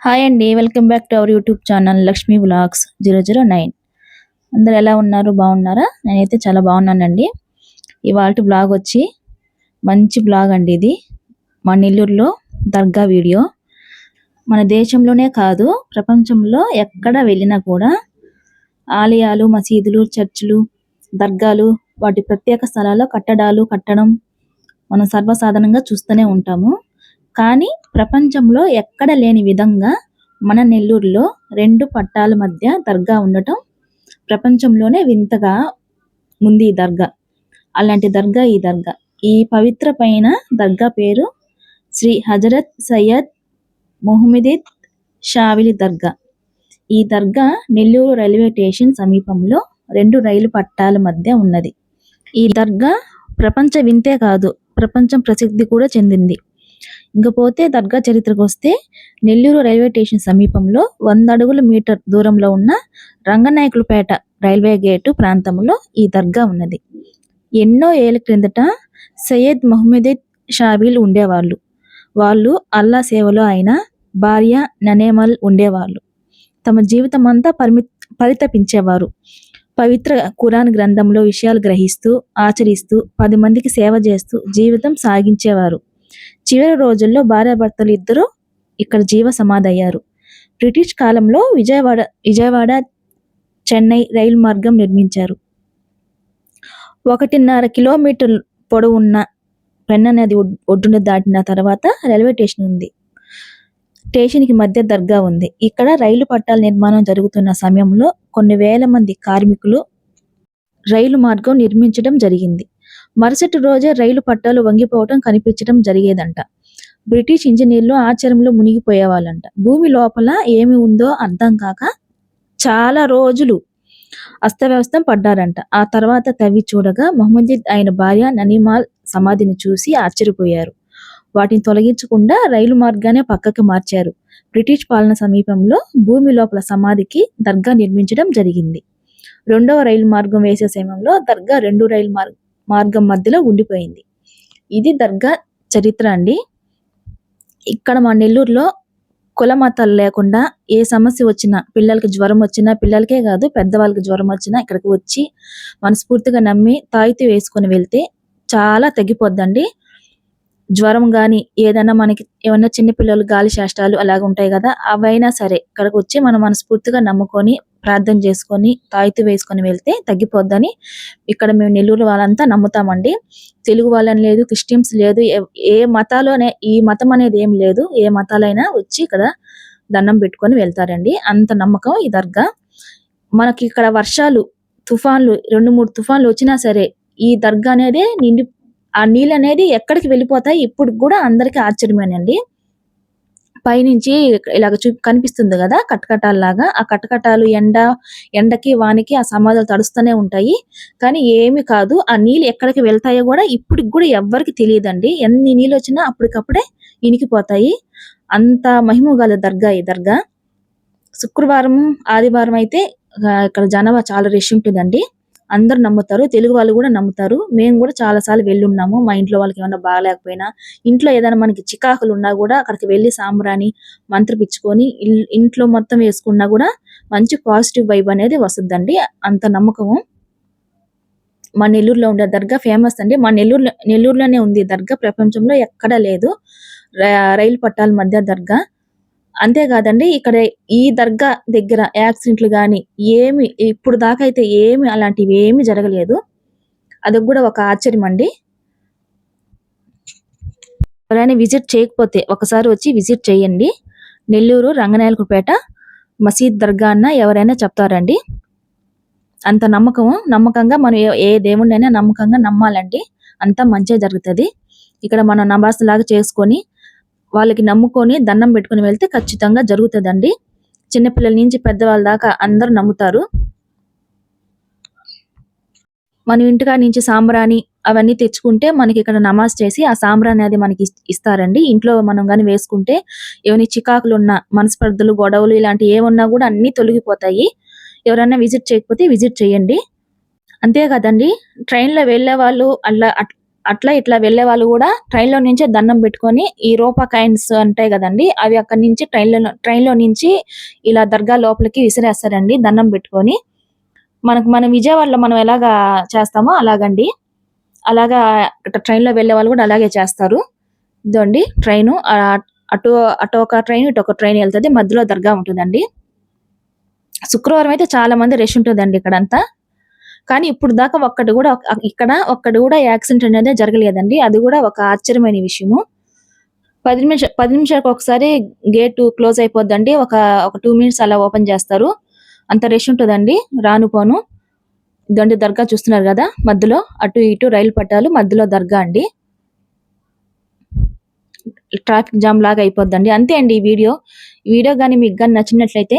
Hi అండి welcome back to our YouTube channel Lakshmi blogs zero zero nine. అందరు ఎలా ఉన్నారు బాగున్నారా? నేనైతే చాలా బాగున్నానండి. ఇవాళ బ్లాగ్ వచ్చి మంచి బ్లాగ్ అండి ఇది. మా నెల్లూరులో దర్గా వీడియో. మన దేశంలోనే కాదు ప్రపంచంలో ఎక్కడ వెళ్ళినా కూడా ఆలయాలు మసీదులు చర్చిలు దర్గాలు వాటి ప్రత్యేక స్థలాల్లో కట్టడాలు కట్టడం మనం సర్వసాధారణంగా చూస్తూనే ఉంటాము. కానీ ప్రపంచంలో ఎక్కడ లేని విధంగా మన నెల్లూరులో రెండు పట్టాల మధ్య దర్గా ఉండటం ప్రపంచంలోనే వింతగా ఉంది ఈ దర్గా. అలాంటి దర్గా ఈ దర్గా. ఈ పవిత్ర పైన దర్గా పేరు శ్రీ హజరత్ సయ్యద్ మొహమ్మదీద్ షావిలి దర్గా. ఈ దర్గా నెల్లూరు రైల్వే స్టేషన్ సమీపంలో రెండు రైలు పట్టాల మధ్య ఉన్నది. ఈ దర్గా ప్రపంచ వింతే కాదు ప్రపంచం ప్రసిద్ధి కూడా చెందింది. ఇంకపోతే దర్గా చరిత్రకు వస్తే నెల్లూరు రైల్వే స్టేషన్ సమీపంలో వంద అడుగుల మీటర్ దూరంలో ఉన్న రంగనాయకులపేట రైల్వే గేటు ప్రాంతంలో ఈ దర్గా ఉన్నది. ఎన్నో ఏళ్ళ క్రిందట సయ్యద్ మొహమ్మద్ షాబీల్ ఉండేవాళ్ళు. వాళ్ళు అల్లా సేవలో అయిన భార్య ననేమల్ ఉండేవాళ్ళు. తమ జీవితం అంతా పరిమి పరితపించేవారు. పవిత్ర ఖురాన్ గ్రంథంలో విషయాలు గ్రహిస్తూ ఆచరిస్తూ పది మందికి సేవ చేస్తూ జీవితం సాగించేవారు. చివరి రోజుల్లో భార్యాభర్తలు ఇద్దరు ఇక్కడ జీవ సమాధయ్యారు. బ్రిటిష్ కాలంలో విజయవాడ విజయవాడ చెన్నై రైలు మార్గం నిర్మించారు. ఒకటిన్నర కిలోమీటర్ పొడవున్న పెన్న నది ఒడ్డున దాటిన తర్వాత రైల్వే స్టేషన్ ఉంది. స్టేషన్కి మధ్య దర్గా ఉంది. ఇక్కడ రైలు పట్టాల నిర్మాణం జరుగుతున్న సమయంలో కొన్ని వేల మంది కార్మికులు రైలు మార్గం నిర్మించడం జరిగింది. మరుసటి రోజే రైలు పట్టాలు వంగిపోవటం కనిపించడం జరిగేదంట. బ్రిటిష్ ఇంజనీర్లు ఆశ్చర్యంలో మునిగిపోయేవాళ్ళంట. భూమి లోపల ఏమి ఉందో అర్థం కాక చాలా రోజులు అస్తవ్యవస్థం పడ్డారంట. ఆ తర్వాత తవ్వి చూడగా మొహమ్మద్ ఆయన భార్య ననీమాల్ సమాధిని చూసి ఆశ్చర్యపోయారు. వాటిని తొలగించకుండా రైలు మార్గానే పక్కకి మార్చారు. బ్రిటిష్ పాలన సమీపంలో భూమి లోపల సమాధికి దర్గా నిర్మించడం జరిగింది. రెండవ రైలు మార్గం వేసే సమయంలో దర్గా రెండు రైలు మార్- మార్గం మధ్యలో ఉండిపోయింది. ఇది దర్గా చరిత్ర అండి. ఇక్కడ మా నెల్లూరులో కుల మతాలు లేకుండా ఏ సమస్య వచ్చినా పిల్లలకి జ్వరం వచ్చినా పిల్లలకే కాదు పెద్దవాళ్ళకి జ్వరం వచ్చినా ఇక్కడికి వచ్చి మనస్ఫూర్తిగా నమ్మి తాయితీ వేసుకొని వెళ్తే చాలా తగ్గిపోద్దండి జ్వరం కానీ ఏదైనా మనకి ఏమన్నా చిన్న పిల్లలు గాలి శాస్త్రాలు అలాగ ఉంటాయి కదా అవైనా సరే ఇక్కడికి వచ్చి మనం మనస్ఫూర్తిగా నమ్ముకొని ప్రార్థన చేసుకొని తాయితీ వేసుకొని వెళ్తే తగ్గిపోద్దని ఇక్కడ మేము నెల్లూరు వాళ్ళంతా నమ్ముతామండి. తెలుగు వాళ్ళని లేదు క్రిస్టియన్స్ లేదు ఏ- ఏ మతాలు అనే ఈ మతం అనేది ఏం లేదు ఏ మతాలైనా వచ్చి ఇక్కడ దండం పెట్టుకొని వెళ్తారండి. అంత నమ్మకం ఈ దర్గా. మనకి ఇక్కడ వర్షాలు తుఫాన్లు రెండు మూడు తుఫాన్లు వచ్చినా సరే ఈ దర్గా అనేది నిండి ఆ నీళ్ళు అనేది ఎక్కడికి వెళ్ళిపోతాయి? ఇప్పుడు కూడా అందరికీ ఆశ్చర్యమేనండి. పైనుంచి ఇలాగ చూ కనిపిస్తుంది కదా కటకటాల్లాగా. ఆ కటకటాలు ఎండ ఎండకి వానికి ఆ సమాధులు తడుస్తూనే ఉంటాయి. కానీ ఏమి కాదు. ఆ నీళ్ళు ఎక్కడికి వెళ్తాయో కూడా ఇప్పటికి కూడా ఎవ్వరికి తెలియదండి. ఎన్ని నీళ్ళు వచ్చినా అప్పటికప్పుడే ఇనికిపోతాయి. అంత మహిమ గల దర్గా ఈ దర్గా. శుక్రవారం ఆదివారం అయితే ఇక్కడ జనాభా చాలా రష్ ఉంటుందండి అందరు నమ్ముతారు తెలుగు వాళ్ళు కూడా నమ్ముతారు. మేము కూడా చాలా సార్లు వెళ్ళున్నాము. మా ఇంట్లో వాళ్ళకి ఏమైనా బాగాలేకపోయినా ఇంట్లో ఏదైనా మనకి చికాకులు ఉన్నా కూడా అక్కడికి వెళ్ళి సాంబ్రాణి మంత్రపించుకొని ఇంట్లో మొత్తం వేసుకున్నా కూడా మంచి పాజిటివ్ వైబ్ అనేది వస్తుందండి. అంత నమ్మకము. మా నెల్లూరులో ఉండే దర్గా ఫేమస్ అండి. మా నెల్లూరులో నెల్లూరులోనే ఉంది దర్గా. ప్రపంచంలో ఎక్కడా లేదు. రైలు పట్టాల మధ్య దర్గా. అంతేకాదండి ఇక్కడ ఈ దర్గా దగ్గర యాక్సిడెంట్లు కానీ ఏమి ఇప్పుడు దాకా అయితే ఏమి అలాంటివి ఏమి జరగలేదు. అది కూడా ఒక ఆశ్చర్యం అండి. ఎవరైనా విజిట్ చేయకపోతే ఒకసారి వచ్చి విజిట్ చేయండి. నెల్లూరు రంగనాయకుపేట మసీద్ దర్గా అన్న ఎవరైనా చెప్తారండి. అంత నమ్మకం నమ్మకంగా మనం ఏ- ఏ దేవుణ్ణైనా నమ్మకంగా నమ్మాలండి. అంతా మంచిగా జరుగుతుంది. ఇక్కడ మనం నమాజ్ లాగా చేసుకొని వాళ్ళకి నమ్ముకొని దండం పెట్టుకొని వెళ్తే ఖచ్చితంగా జరుగుతుందండి. చిన్నపిల్లల నుంచి పెద్దవాళ్ళ దాకా అందరూ నమ్ముతారు. మనం ఇంటికాడ నుంచి సాంబ్రాణి అవన్నీ తెచ్చుకుంటే మనకి ఇక్కడ నమాజ్ చేసి ఆ సాంబ్రాణి అది మనకి ఇస్తారండి. ఇంట్లో మనం గాని వేసుకుంటే ఏమైనా చికాకులు ఉన్న మనస్పర్ధలు గొడవలు ఇలాంటి ఏమున్నా కూడా అన్ని తొలగిపోతాయి. ఎవరైనా విజిట్ చేయకపోతే విజిట్ చేయండి. అంతే కదండి. ట్రైన్లో వెళ్ళే వాళ్ళు అలా అట్లా ఇట్లా వెళ్ళే వాళ్ళు కూడా ట్రైన్లో నుంచే దండం పెట్టుకొని ఈ రోపా కాయిన్స్ ఉంటాయి కదండి అవి అక్కడి నుంచి ట్రైన్లో ట్రైన్లో నుంచి ఇలా దర్గా లోపలికి విసిరేస్తారండి దండం పెట్టుకొని. మనకు మన విజయవాడలో మనం ఎలాగా చేస్తామో అలాగండి. అలాగా ట్రైన్లో వెళ్ళే వాళ్ళు కూడా అలాగే చేస్తారు. ఇదండి ట్రైన్ అటు అటు ఒక ట్రైన్ ఇటు ఒక ట్రైన్ వెళ్తుంది మధ్యలో దర్గా ఉంటుందండి. శుక్రవారం అయితే చాలా మంది రష్ ఉంటుందండి ఇక్కడంతా. కానీ ఇప్పుడు దాకా ఒక్కటి కూడా ఇక్కడ ఒక్కటి కూడా యాక్సిడెంట్ అనేది జరగలేదండి. అది కూడా ఒక ఆశ్చర్యమైన విషయము. పది నిమిష పది నిమిషాలకు ఒకసారి గేట్ క్లోజ్ అయిపోద్దండి. ఒక ఒక టూ మినిట్స్ అలా ఓపెన్ చేస్తారు. అంత రష్ ఉంటుందండి రాను పోను. ఇదండి దర్గా చూస్తున్నారు కదా? మధ్యలో అటు ఇటు రైలు పట్టాలు మధ్యలో దర్గా అండి. ట్రాఫిక్ జామ్ లాగా అయిపోద్దండి. అంతే అండి ఈ వీడియో. వీడియో కానీ మీకు కానీ నచ్చినట్లయితే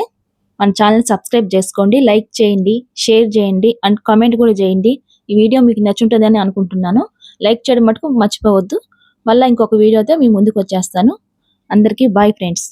మన ఛానల్ సబ్స్క్రైబ్ చేసుకోండి లైక్ చేయండి షేర్ చేయండి అండ్ కామెంట్ కూడా చేయండి. ఈ వీడియో మీకు నచ్చుంటుందని అనుకుంటున్నాను. లైక్ చేయడం మటుకు మర్చిపోవద్దు. మళ్ళీ ఇంకొక వీడియోతో మీ ముందుకు వచ్చేస్తాను. అందరికీ బాయ్ ఫ్రెండ్స్